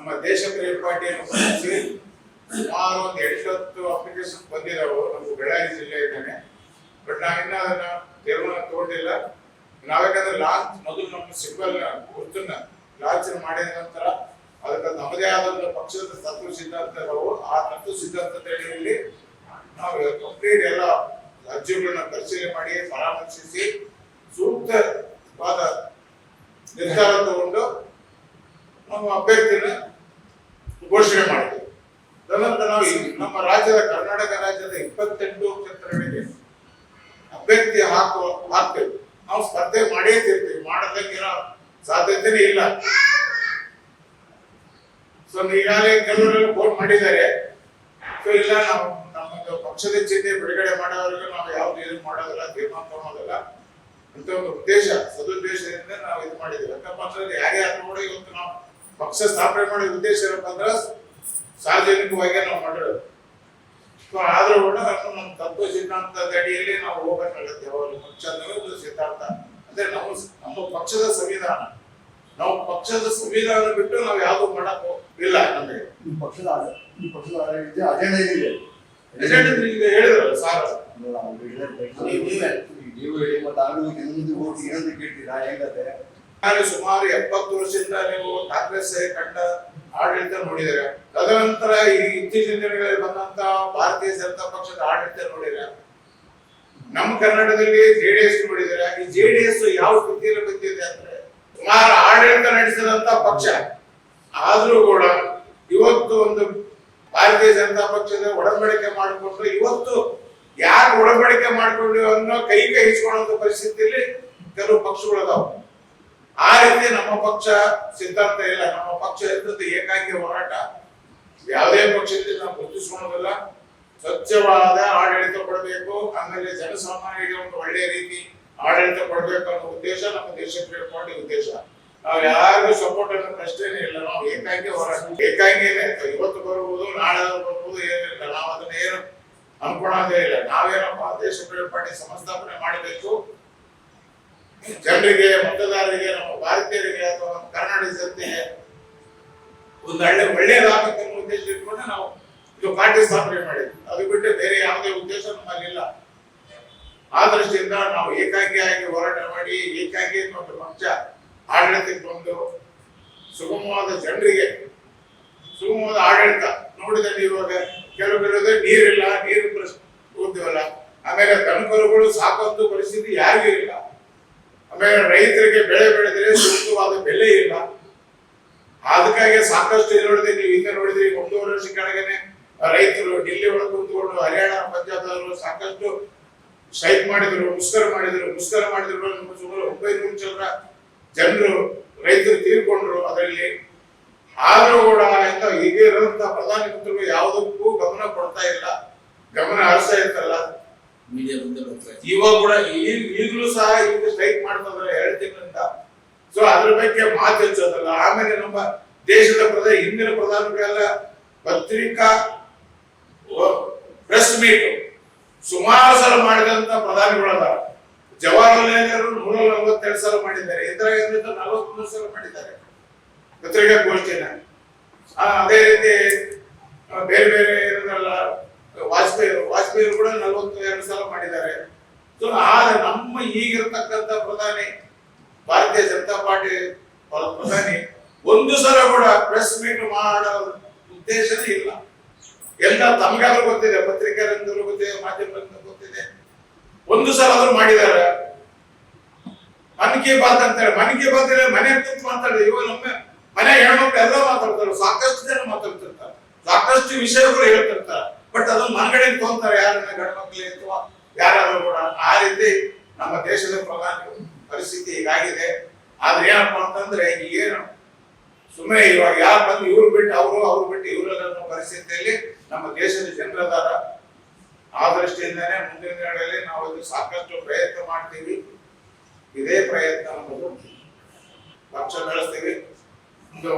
ನಮ್ಮ ದೇಶ ಪ್ರೇಮ ಪಾರ್ಟಿಯನ್ನು ಸುಮಾರು ಒಂದು ಎಂಟತ್ತು ಅಪ್ಲಿಕೇಶನ್ ಬಂದಿದ್ದಾವೆ ನಮ್ಮ ಬೆಳಗಾರಿ ಜಿಲ್ಲೆ ಇದ್ದಾನೆ ಬಟ್ ನಾವಿನ್ನ ಅದನ್ನ ತೀರ್ಮಾನ ತಗೊಂಡಿಲ್ಲ. ನಾವೇಕಂದ್ರೆ ಲಾಂಚ್ ಮೊದಲು ನಮ್ಮ ಸಿಂಬಲ್, ಗುರುತನ್ನ ಲಾಂಚ್ ಮಾಡಿದ ನಂತರ ಅದಕ್ಕೆ ನಮ್ಮದೇ ಆದ ಒಂದು ಪಕ್ಷದ ತತ್ವ ಸಿದ್ಧಾಂತಗಳು, ಆ ತತ್ವ ಸಿದ್ಧಾಂತದ ಅಡಿಯಲ್ಲಿ ನಾವು ಕಂಪ್ಲೀಟ್ ಎಲ್ಲ ಅರ್ಜಿಗಳನ್ನ ಪರಿಶೀಲನೆ ಮಾಡಿ, ಪರಾಮರ್ಶಿಸಿ ಸೂಕ್ತವಾದ ನಿರ್ಧಾರ ತಗೊಂಡು ನಮ್ಮ ಅಭ್ಯರ್ಥಿನ ಘೋಷಣೆ ಮಾಡಿದ್ವಿ. ತದನಂತರ ನಾವು ನಮ್ಮ ರಾಜ್ಯದ ಕರ್ನಾಟಕ ರಾಜ್ಯದ ಇಪ್ಪತ್ತೆಂಟು ಕ್ಷೇತ್ರಗಳಿಗೆ ಅಭ್ಯರ್ಥಿ ಹಾಕುವ ಹಾಕ್ತೇವೆ ನಾವು ಸ್ಪರ್ಧೆ ಮಾಡೇ ತಿರ್ತೇವೆ ಮಾಡದಂಗಿರೋ ಸಾಧ್ಯತೆನೇ ಇಲ್ಲ. ಸೊ ಈಗಾಗಲೇ ಕೆಲವರೆಲ್ಲ ಫೋನ್ ಮಾಡಿದ್ದಾರೆ. ಸೊ ಇಲ್ಲ, ನಾವು ನಮ್ಮದು ಪಕ್ಷದ ಚಿಹ್ನೆ ಬಿಡುಗಡೆ ಮಾಡೋವರೆಗೂ ನಾವು ಯಾವ್ದು ಇದು ಮಾಡೋದಿಲ್ಲ, ತೀರ್ಮಾನ ತಗೊಳೋದಿಲ್ಲ. ಅಂತ ಒಂದು ಉದ್ದೇಶ, ಸದುದ್ದೇಶದಿಂದ ನಾವು ಇದು ಮಾಡಿದ್ದೇವೆ. ಯಾಕಪ್ಪ ಅಂದ್ರೆ ಯಾರೇ ಇವತ್ತು ನಾವು ಪಕ್ಷ ಸ್ಥಾಪನೆ ಮಾಡೋ ಉದ್ದೇಶ ಏನಪ್ಪ ಅಂದ್ರೆ ಸಾರ್ವಜನಿಕವಾಗಿ ನಾವು ಮಾಡಿರೋದು ಸೊ ಆದ್ರೂ ಕೂಡ ನಮ್ಮ ತತ್ವ ಸಿದ್ಧಾಂತದ ಅಡಿಯಲ್ಲಿ ನಾವು ಹೋಗಬೇಕಾಗತ್ತೆ ಅವರು ಪಕ್ಷ ಅನ್ನೋದು ಸಿದ್ಧಾಂತ ಅಂದ್ರೆ ನಮ್ಮ ನಮ್ಮ ಪಕ್ಷದ ಸಂವಿಧಾನ ನಾವು ಪಕ್ಷದ ಸಂವಿಧಾನ ಬಿಟ್ಟು ನಾವು ಯಾವ್ದು ಮಾಡಕ್ ಇಲ್ಲ ನಮಗೆ ಈ ಪಕ್ಷದ ಈ ಪಕ್ಷದ ಅಜೆಂಡಾ ಏನಿದೆ ಹೇಳಿದ್ರು ಈಗ ಹೇಳಿದ್ರಲ್ಲ ಸಾರ್ ನೀವು- ಹೇಳಿ ಮತ್ತೆ ಓಟ್ ಏನಂತ ಕೇಳ್ತೀರಾ ಹೆಂಗತ್ತೆ ಸುಮಾರು ಎಪ್ಪತ್ತು ವರ್ಷದಿಂದ ನೀವು ಕಾಂಗ್ರೆಸ್ ಕಂಡ ಆಡಳಿತ ನೋಡಿದರೆ, ತದನಂತರ ಈ ಇತ್ತೀಚಿನ ದಿನಗಳಲ್ಲಿ ಬಂದಂತ ಭಾರತೀಯ ಜನತಾ ಪಕ್ಷದ ಆಡಳಿತ ನೋಡಿದ್ರೆ, ನಮ್ಮ ಕರ್ನಾಟಕದಲ್ಲಿ ಜೆಡಿಎಸ್ ನೋಡಿದರೆ, ಈ ಜೆಡಿಎಸ್ ಯಾವ ಸ್ಥಿತಿಯಲ್ಲಿ ಬಂದಿದೆ ಅಂದ್ರೆ ಸುಮಾರು ಆಡಳಿತ ನಡೆಸಿದಂತ ಪಕ್ಷ. ಆದ್ರೂ ಕೂಡ ಇವತ್ತು ಒಂದು ಭಾರತೀಯ ಜನತಾ ಪಕ್ಷದ ಒಡಂಬಡಿಕೆ ಮಾಡಿಕೊಂಡು ಇವತ್ತು ಯಾರು ಒಡಂಬಡಿಕೆ ಮಾಡಿಕೊಂಡು ಅನ್ನೋ ಕೈ ಕೈ ಹಿಚ್ಕೊಳ್ಳೋ ಪರಿಸ್ಥಿತಿಯಲ್ಲಿ ಕೆಲವು ಪಕ್ಷಗಳು ಅದಾವ. ಆ ರೀತಿ ನಮ್ಮ ಪಕ್ಷ ಸಿದ್ಧಾಂತ ಇಲ್ಲ. ನಮ್ಮ ಪಕ್ಷ ಇರ್ತದೆ ಏಕಾಂಗಿ ಹೋರಾಟ ಯಾವುದೇ ಪಕ್ಷದಿಂದ ನಾವು ಗುರುತಿಸ್ಕೊಳ್ಳೋದಿಲ್ಲ. ಸ್ವಚ್ಛವಾದ ಆಡಳಿತ ಕೊಡಬೇಕು. ಆಮೇಲೆ ಜನಸಾಮಾನ್ಯರಿಗೆ ಒಂದು ಒಳ್ಳೆಯ ರೀತಿ ಆಡಳಿತ ಕೊಡಬೇಕು ಅನ್ನೋ ಉದ್ದೇಶ ನಮ್ಮ ದೇಶಕ್ಕೆ ಇಟ್ಕೊಂಡು ಉದ್ದೇಶ. ನಾವು ಯಾರಿಗೂ ಸಪೋರ್ಟ್ ಅನ್ನೋ ಪ್ರಶ್ನೆನೇ ಇಲ್ಲ. ನಾವು ಏಕಾಂಗಿ ಹೋರಾಟ ಏಕಾಂಗಿನೇ ಇವತ್ತು ಬರ್ಬೋದು ನಾಳೆ ಬರ್ಬೋದು ಏನಿಲ್ಲ ನಾವು ಅದನ್ನ ಏನು ಅನ್ಕೊಳ್ಳೋದೇ ಇಲ್ಲ. ನಾವೇನಪ್ಪ ದೇಶ ಪಾರ್ಟಿ ಸಂಸ್ಥಾಪನೆ ಮಾಡಬೇಕು. ಜನರಿಗೆ, ಮತದಾರರಿಗೆ, ನಮ್ಮ ಭಾರತೀಯರಿಗೆ ಅಥವಾ ನಮ್ಮ ಕರ್ನಾಟಕ ಜನತೆಗೆ ಒಂದು ಒಳ್ಳೆ ಒಳ್ಳೆಯದಾಗುತ್ತೆ ಅನ್ನೋ ಉದ್ದೇಶ ಇಟ್ಕೊಂಡು ನಾವು ಇದು ಪಾರ್ಟಿ ಸ್ಥಾಪನೆ ಮಾಡಿದ್ವಿ. ಅದು ಬಿಟ್ಟು ಬೇರೆ ಯಾವುದೇ ಉದ್ದೇಶ ನಮ್ಮಲ್ಲಿಲ್ಲ ಆ ದೃಷ್ಟಿಯಿಂದ ನಾವು ಏಕಾಂಗಿಯಾಗಿ ಹೋರಾಟ ಮಾಡಿ, ಏಕಾಂಗಿ ಒಂದು ಪಕ್ಷ ಆಡಳಿತಕ್ಕೆ ಬಂದು ಸುಗಮವಾದ ಜನರಿಗೆ, ಸುಗಮವಾದ ಆಡಳಿತ ನೋಡಿದ್ರೆ ಇವಾಗ ಕೆಲವು ಕೆಲವು ನೀರಿಲ್ಲ, ನೀರು ಪ್ರಶ್ನೆ ಓದ್ತೀವಲ್ಲ ಆಮೇಲೆ ದನಕರುಗಳು ಸಾಕುವಂತ ಪರಿಸ್ಥಿತಿ ಯಾರಿಗೂ ಇಲ್ಲ. ಆಮೇಲೆ ರೈತರಿಗೆ ಬೆಳೆ ಬೆಳೆದ್ರೆ ಸೂಕ್ತವಾದ ಬೆಲೆ ಇಲ್ಲ. ಅದಕ್ಕಾಗಿ ಸಾಕಷ್ಟು ನೋಡಿದ್ರೆ ನೀವು ಹಿಂದೆ ನೋಡಿದ್ರಿ ಒಂದೂವರೆ ವರ್ಷ ಕೆಳಗನೆ ರೈತರು ಡಿಲ್ಲಿ ಒಳಗೆ ಕುಂತ್ಕೊಂಡು ಹರಿಯಾಣ ಪಂಜಾಬ್ ಸಾಕಷ್ಟು ಸ್ಟ್ರೈಕ್ ಮಾಡಿದ್ರು ಮುಷ್ಕರ ಮಾಡಿದ್ರು ಮುಷ್ಕರ ಮಾಡಿದ್ರು ಸುಮಾರು ಒಂಬೈನೂರು ಜನರ ಜನರು, ರೈತರು ತೀರ್ಕೊಂಡ್ರು ಅದರಲ್ಲಿ. ಆದ್ರೂ ಕೂಡ ಇಂಥ ಈಗ ಇರುವಂತಹ ಪ್ರಧಾನಿ ಮಂತ್ರಿಗಳು ಯಾವುದಕ್ಕೂ ಗಮನ ಕೊಡ್ತಾ ಇಲ್ಲ. ಗಮನ ಹರಿಸ್ತಾ ಇರ್ತಲ್ಲ ಮೀಡಿಯಾ ಮುಂದೆ ಬರ್ತಾರೆ ಇವಾಗ ಕೂಡ ಈಗ ಈಗಲೂ ಸಹ ಈಗ ಸ್ಟ್ರೈಕ್ ಮಾಡ್ತಾರೆ ಎರಡು ಸೊ ಅದ್ರ ಬಗ್ಗೆ ಮಾತು ಹೆಚ್ಚಲ್ಲ ಆಮೇಲೆ ನಮ್ಮ ದೇಶದ ಪ್ರಧಾನ ಹಿಂದಿನ ಪ್ರಧಾನಿಗಳೆಲ್ಲ ಪತ್ರಿಕಾ ಪ್ರೆಸ್ ಮೀಟ್ ಸುಮಾರು ಸಲ ಮಾಡಿದಂತ ಪ್ರಧಾನಿಗಳಲ್ಲ ಜವಾಹರ್ಲಾಲ್ ನೆಹರು ನೂರ ನಲವತ್ತೆರಡು ಸಲ ಮಾಡಿದ್ದಾರೆ. ಇಂದಿರಾ ಗಾಂಧಿ ನಲವತ್ಮೂರು ಸಲ ಮಾಡಿದ್ದಾರೆ. ಪತ್ರಿಕಾ ಗೋಷ್ಠಿನ. ಆ, ಅದೇ ರೀತಿ ಬೇರೆ ಬೇರೆ ಇರೋದ್ರಲ್ಲ ವಾಜಪೇಯಿ ವಾಜಪೇಯಿ ಕೂಡ ನಲವತ್ತು, ಎರಡು ಸಲ ಮಾಡಿದ್ದಾರೆ. ಸೊ ಆದ್ರೆ ನಮ್ಮ ಈಗಿರ್ತಕ್ಕಂಥ ಪ್ರಧಾನಿ, ಭಾರತೀಯ ಜನತಾ ಪಾರ್ಟಿ ಪ್ರ- ಪ್ರಧಾನಿ, ಒಂದು ಸಲ ಕೂಡ ಪ್ರೆಸ್ ಮೀಟ್ ಮಾಡೋ ಉದ್ದೇಶನೇ ಇಲ್ಲ. ಎಲ್ಲ ತಮಗಾದ್ರೂ ಗೊತ್ತಿದೆ ಪತ್ರಿಕೆರಂದರು ಗೊತ್ತಿದೆ ಮಾಧ್ಯಮದಿಂದ ಗೊತ್ತಿದೆ. ಒಂದು ಸಲ ಆದ್ರೂ ಮಾಡಿದ್ದಾರೆ. ಮನ್ ಕಿ ಬಾತ್ ಅಂತಾರೆ ಮನ್ ಕಿ ಬಾತ್ ಮನೆ ತುಂಬ ಮಾತಾಡಿದ್ರೆ ಇವಾಗ ನಮ್ಮ ಮನೆ ಹೆಣ್ಮಕ್ಳು ಎಲ್ಲ ಮಾತಾಡ್ತಾರೆ, ಸಾಕಷ್ಟು ಜನ ಮಾತಾಡ್ತಿರ್ತಾರೆ. ಸಾಕಷ್ಟು ವಿಷಯಗಳು ಹೇಳ್ತಿರ್ತಾರೆ. ಅದನ್ನ ಮನಗಡೆ ತೋರ್ತಾರೆ ಯಾರನ್ನ ಗಂಡು ಮಕ್ಕಳಿ ಅಥವಾ ಯಾರಾದ್ರೂ ಕೂಡ. ಆ ರೀತಿ ನಮ್ಮ ದೇಶದ ಪ್ರಧಾನಿ ಪರಿಸ್ಥಿತಿ ಹೀಗಾಗಿದೆ. ಆದ್ರೆ ಏನಪ್ಪ ಅಂತಂದ್ರೆ, ಏನು? ಸುಮ್ಮನೆ ಇವಾಗ ಯಾರು ಬಂದು ಇವ್ರು ಬಿಟ್ಟು ಅವರು, ಅವ್ರು ಬಿಟ್ಟು ಇವರೆಲ್ಲ ಪರಿಸ್ಥಿತಿಯಲ್ಲಿ ನಮ್ಮ ದೇಶದ ಜನರದಾರ. ಆ ದೃಷ್ಟಿಯಿಂದಾನೆ ಮುಂದಿನ ದಿನಗಳಲ್ಲಿ ನಾವು ಇದು ಸಾಕಷ್ಟು ಪ್ರಯತ್ನ ಮಾಡ್ತೀವಿ. ಇದೇ ಪ್ರಯತ್ನ ನಮ್ಮದು. ಪಕ್ಷ ಬೆಳೆಸ್ತೀವಿ ಒಂದು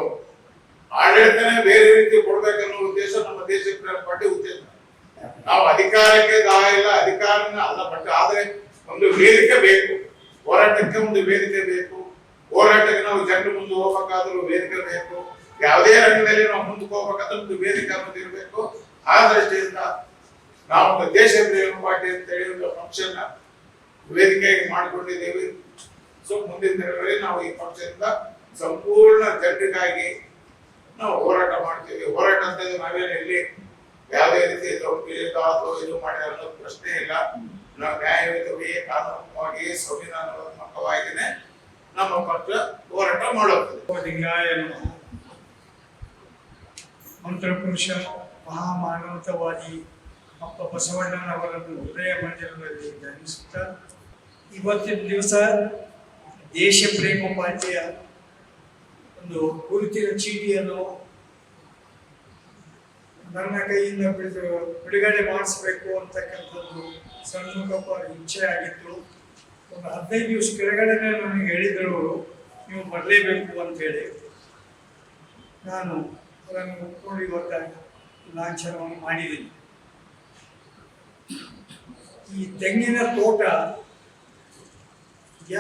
ಆಡಳಿತನೇ ಬೇರೆ ರೀತಿ ಕೊಡ್ಬೇಕನ್ನೋ ಉದ್ದೇಶ ನಮ್ಮ ದೇಶಕ್ಕೆ ಪಟ್ಟಿ ಉದ್ದೇಶ ನಾವು ಅಧಿಕಾರಕ್ಕೆ ದಾಯ ಇಲ್ಲ ಅಧಿಕಾರ ಅಲ್ಲ ಬಟ್ ಆದ್ರೆ ಒಂದು ವೇದಿಕೆ ಬೇಕು. ಹೋರಾಟಕ್ಕೆ ಒಂದು ವೇದಿಕೆ ಬೇಕು. ಹೋರಾಟಕ್ಕೆ ನಾವು ಜನರ ಮುಂದೆ ಹೋಗ್ಬೇಕಾದ್ರೂ ವೇದಿಕೆ ಬೇಕು. ಯಾವುದೇ ರಂಗದಲ್ಲಿ ನಾವು ಮುಂದಕ್ಕೆ ಹೋಗ್ಬೇಕಾದ್ರೆ ಒಂದು ವೇದಿಕೆ ಅನ್ನೋದು ಇರಬೇಕು. ಆ ದೃಷ್ಟಿಯಿಂದ ನಾವು ದೇಶ ಪ್ರೇಮ ಪಾರ್ಟಿ ಅಂತ ಹೇಳಿ ಒಂದು ಫಂಕ್ಷನ್ ವೇದಿಕೆಯಾಗಿ ಮಾಡಿಕೊಂಡಿದ್ದೇವೆ. ಸೊ ಮುಂದಿನ ದಿನಗಳಲ್ಲಿ ನಾವು ಈ ಫಂಕ್ಷನ್ ಸಂಪೂರ್ಣ ಜನರಿಗಾಗಿ ನಾವು ಹೋರಾಟ ಮಾಡ್ತೀವಿ. ಹೋರಾಟ ಅಂತ ನಾವೇನು ಇಲ್ಲಿ ಯಾವುದೇ ರೀತಿ ಅಥವಾ ಇದು ಮಾಡಿದ ಅನ್ನೋದು ಪ್ರಶ್ನೆ ಇಲ್ಲ. ನಾವು ನ್ಯಾಯಯುತವಾಗಿ ಕಾನೂನುವಾಗಿ ಸಂವಿಧಾನಾತ್ಮಕವಾಗಿನೇ ನಮ್ಮ ಪಕ್ಷ ಹೋರಾಟ ಮಾಡುತ್ತದೆ ಮಂತ್ರಪುರುಷ ಮಹಾಮಾನವತವಾದಿ ಅಪ್ಪ ಬಸವಣ್ಣನವರನ್ನು ಹೃದಯ ಮಂದಿರದಲ್ಲಿ ಧ್ಯಾನಿಸುತ್ತಾ ಇವತ್ತಿನ ದಿವಸ ದೇಶ ಪ್ರೇಮ ಪಾರ್ಟಿಯ ಒಂದು ಗುರುತಿನ ಚೀಟಿಯನ್ನು ನನ್ನ ಕೈಯಿಂದ ಬಿಡು ಬಿಡುಗಡೆ ಮಾಡಿಸ್ಬೇಕು ಅಂತಕ್ಕಂಥದ್ದು ಸಣ್ಣ ಇಚ್ಛೆ ಆಗಿತ್ತು. ಒಂದು ಹದಿನೈದು ದಿವಸ ಕೆಳಗಡೆನೆ ನನಗೆ ಹೇಳಿದರು, ನೀವು ಬರಲೇಬೇಕು ಅಂತ ಹೇಳಿ ನಾನು ಅದನ್ನು ಒಪ್ಕೊಂಡು ಇವತ್ತ ಲಾಂಛನವನ್ನು ಮಾಡಿದ್ದೀನಿ. ಈ ತೆಂಗಿನ ತೋಟ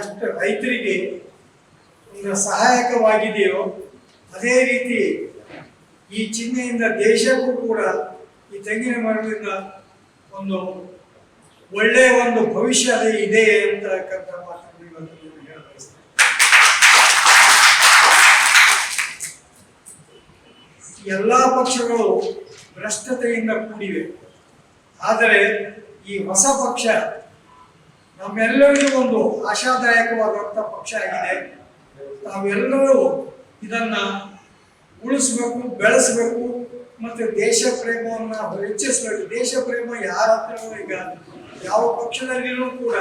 ಎಷ್ಟು ರೈತರಿಗೆ ಒಂದು ಸಹಾಯಕವಾಗಿದೆಯೋ, ಅದೇ ರೀತಿ ಈ ಚಿಹ್ನೆಯಿಂದ ದೇಶಕ್ಕೂ ಕೂಡ ಈ ತೆಂಗಿನ ಮರದಿಂದ ಒಂದು ಒಳ್ಳೆಯ ಒಂದು ಭವಿಷ್ಯ ಇದೆ ಅಂತಕ್ಕಂಥ ಮಾತನ್ನು ಇವತ್ತು ಎಲ್ಲಾ ಪಕ್ಷಗಳು ಭ್ರಷ್ಟತೆಯಿಂದ ಕೂಡಿವೆ. ಆದರೆ ಈ ಹೊಸ ಪಕ್ಷ ನಮ್ಮೆಲ್ಲರಿಗೂ ಒಂದು ಆಶಾದಾಯಕವಾದಂಥ ಪಕ್ಷ ಆಗಿದೆ. ತಾವೆಲ್ಲರೂ ಇದನ್ನ ಉಳಿಸ್ಬೇಕು, ಬೆಳೆಸಬೇಕು, ಮತ್ತೆ ದೇಶ ಪ್ರೇಮವನ್ನು ಹೆಚ್ಚಿಸ್ಬೇಕು. ದೇಶ ಪ್ರೇಮ ಯಾರ ಹತ್ರನೂ ಈಗ ಯಾವ ಪಕ್ಷದಲ್ಲಿಯೂ ಕೂಡ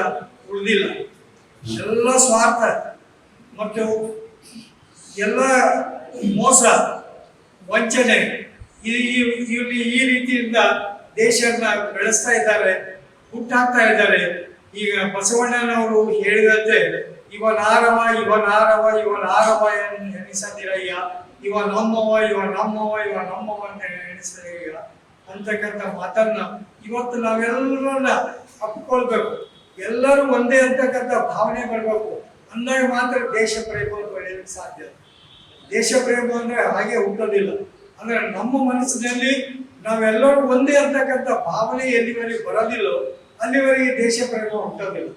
ಉಳಿದಿಲ್ಲ. ಎಲ್ಲ ಸ್ವಾರ್ಥ, ಮತ್ತು ಎಲ್ಲ ಮೋಸ, ವಂಚನೆ ಇಲ್ಲಿ ಈ ರೀತಿಯಿಂದ ದೇಶವನ್ನ ಬೆಳೆಸ್ತಾ ಇದ್ದಾರೆ, ಹುಟ್ಟಾಕ್ತಾ ಇದ್ದಾರೆ. ಈಗ ಬಸವಣ್ಣನವರು ಹೇಳಿದಂತೆ ಇವ ನಾರವ ಇವ ನಾರವ, ಇವ ನಮ್ಮವ ಇವ ನಮ್ಮವ ಇವ ನಮ್ಮವ ಅಂತ ಎನಿಸದಿರಯ್ಯ ಅಂತಕ್ಕಂಥ ಮಾತನ್ನ ಇವತ್ತು ನಾವೆಲ್ಲರನ್ನ ಅಪ್ಕೊಳ್ಬೇಕು. ಎಲ್ಲರೂ ಒಂದೇ ಅಂತಕ್ಕಂಥ ಭಾವನೆ ಬರಬೇಕು ಅಂದಾಗ ಮಾತ್ರ ದೇಶ ಪ್ರೇಮ ಬೆಳೆಯಲಿಕ್ಕೆ ಸಾಧ್ಯ. ದೇಶ ಪ್ರೇಮ ಅಂದ್ರೆ ಹಾಗೆ ಹುಟ್ಟೋದಿಲ್ಲ. ಅಂದ್ರೆ ನಮ್ಮ ಮನಸ್ಸಿನಲ್ಲಿ ನಾವೆಲ್ಲರೂ ಒಂದೇ ಅಂತಕ್ಕಂಥ ಭಾವನೆ ಎಲ್ಲಿವರೆಗೆ ಬರೋದಿಲ್ಲೋ. ಅಲ್ಲಿವರೆಗೆ ದೇಶ ಪ್ರೇಮ ಹುಟ್ಟೋದಿಲ್ಲ.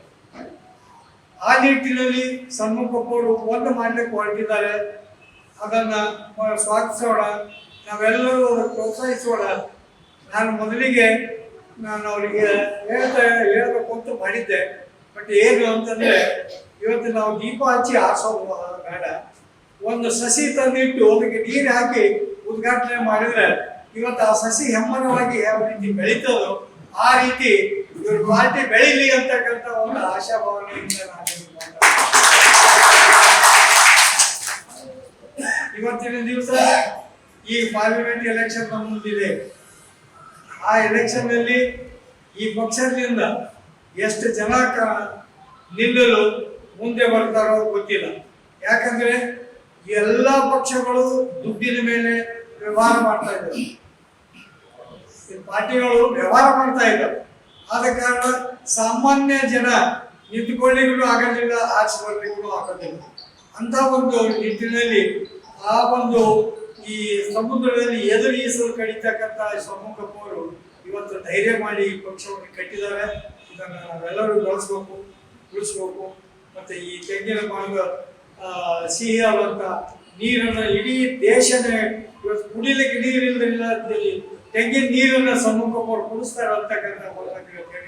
ಆ ನಿಟ್ಟಿನಲ್ಲಿ ಸನ್ಮುಖಪ್ಪವರು ಒಂದು ಮಾಡಲಿಕ್ಕೆ ಹೊರಟಿದ್ದಾರೆ. ಅದನ್ನ ಸ್ವಾಗತಿಸೋಣ. ನಾವೆಲ್ಲರೂ ಪ್ರೋತ್ಸಾಹಿಸೋಣ. ನಾನು ಮೊದಲಿಗೆ ನಾನು ಅವರಿಗೆ ಹೇಳ್ತಾ ಹೇಳಬೇಕು ಅಂತ ಮಾಡಿದ್ದೆ. ಬಟ್ ಏನು ಅಂತಂದ್ರೆ, ಇವತ್ತು ನಾವು ದೀಪ ಹಚ್ಚಿ ಆರಿಸೋದು ಬೇಡ. ಒಂದು ಸಸಿ ತಂದಿಟ್ಟು ಅದಕ್ಕೆ ನೀರು ಹಾಕಿ ಉದ್ಘಾಟನೆ ಮಾಡಿದ್ರೆ, ಇವತ್ತು ಆ ಸಸಿ ಹೆಮ್ಮನವಾಗಿ ಯಾವ ರೀತಿ ಬೆಳೀತದೋ ಆ ರೀತಿ ಇವ್ರ ಪಾರ್ಟಿ ಬೆಳೀಲಿ ಅಂತಕ್ಕಂಥ ಒಂದು ಆಶಾಭಾವನೆಯಿಂದ ನಾನು ಇವತ್ತಿನ ದಿವಸ ಈ ಪಾರ್ಲಿಮೆಂಟ್ ಎಲೆಕ್ಷನ್ ನಮ್ಮ ಮುಂದಿದೆ. ಆ ಎಲೆಕ್ಷನ್ನಲ್ಲಿ ಈ ಪಕ್ಷದಿಂದ ಎಷ್ಟು ಜನ ನಿಲ್ಲಲು ಮುಂದೆ ಬರ್ತಾರೋ ಗೊತ್ತಿಲ್ಲ. ಯಾಕಂದ್ರೆ ಎಲ್ಲ ಪಕ್ಷಗಳು ದುಡ್ಡಿನ ಮೇಲೆ ವ್ಯವಹಾರ ಮಾಡ್ತಾ ಇದ್ದಾರೆ ಪಾರ್ಟಿಗಳು ವ್ಯವಹಾರ ಮಾಡ್ತಾ ಇದ್ದಾರೆ ಆದ ಕಾರಣ ಸಾಮಾನ್ಯ ಜನ ನಿಂತುಕೊಳ್ಳಿಗೂ ಆಗೋದಿಲ್ಲ ಆಚರಿಸ್ಕೊಳ್ಳಿಗೂ ಆಗೋದಿಲ್ಲ ಅಂತ ಒಂದು ನಿಟ್ಟಿನಲ್ಲಿ ಆ ಒಂದು ಈ ಸಮುದ್ರದಲ್ಲಿ ಎದುರು ಈಸಲು ಕಡಿತಕ್ಕಂತ ಸಮ್ಮುಖಪ್ಪವರು ಇವತ್ತು ಧೈರ್ಯ ಮಾಡಿ ಈ ಪಕ್ಷವನ್ನು ಕಟ್ಟಿದ್ದಾರೆ. ಇದನ್ನು ನಾವೆಲ್ಲರೂ ಬೆಳೆಸ್ಬೇಕು, ಉಳಿಸ್ಬೇಕು. ಮತ್ತೆ ಈ ತೆಂಗಿನ ಸಿಹಿ ಆದಂತ ನೀರನ್ನು ಇಡೀ ದೇಶನೇ ಇವತ್ತು ಕುಡಿಲಿಕ್ಕೆ ನೀರಿಲ್ಲದಿಲ್ಲ ತೆಂಗಿನ ನೀರನ್ನ ಕುಡಿಸ್ತಾರ ಅಂತಕ್ಕಂಥ ಮಾತನ್ನ ಇವತ್ತು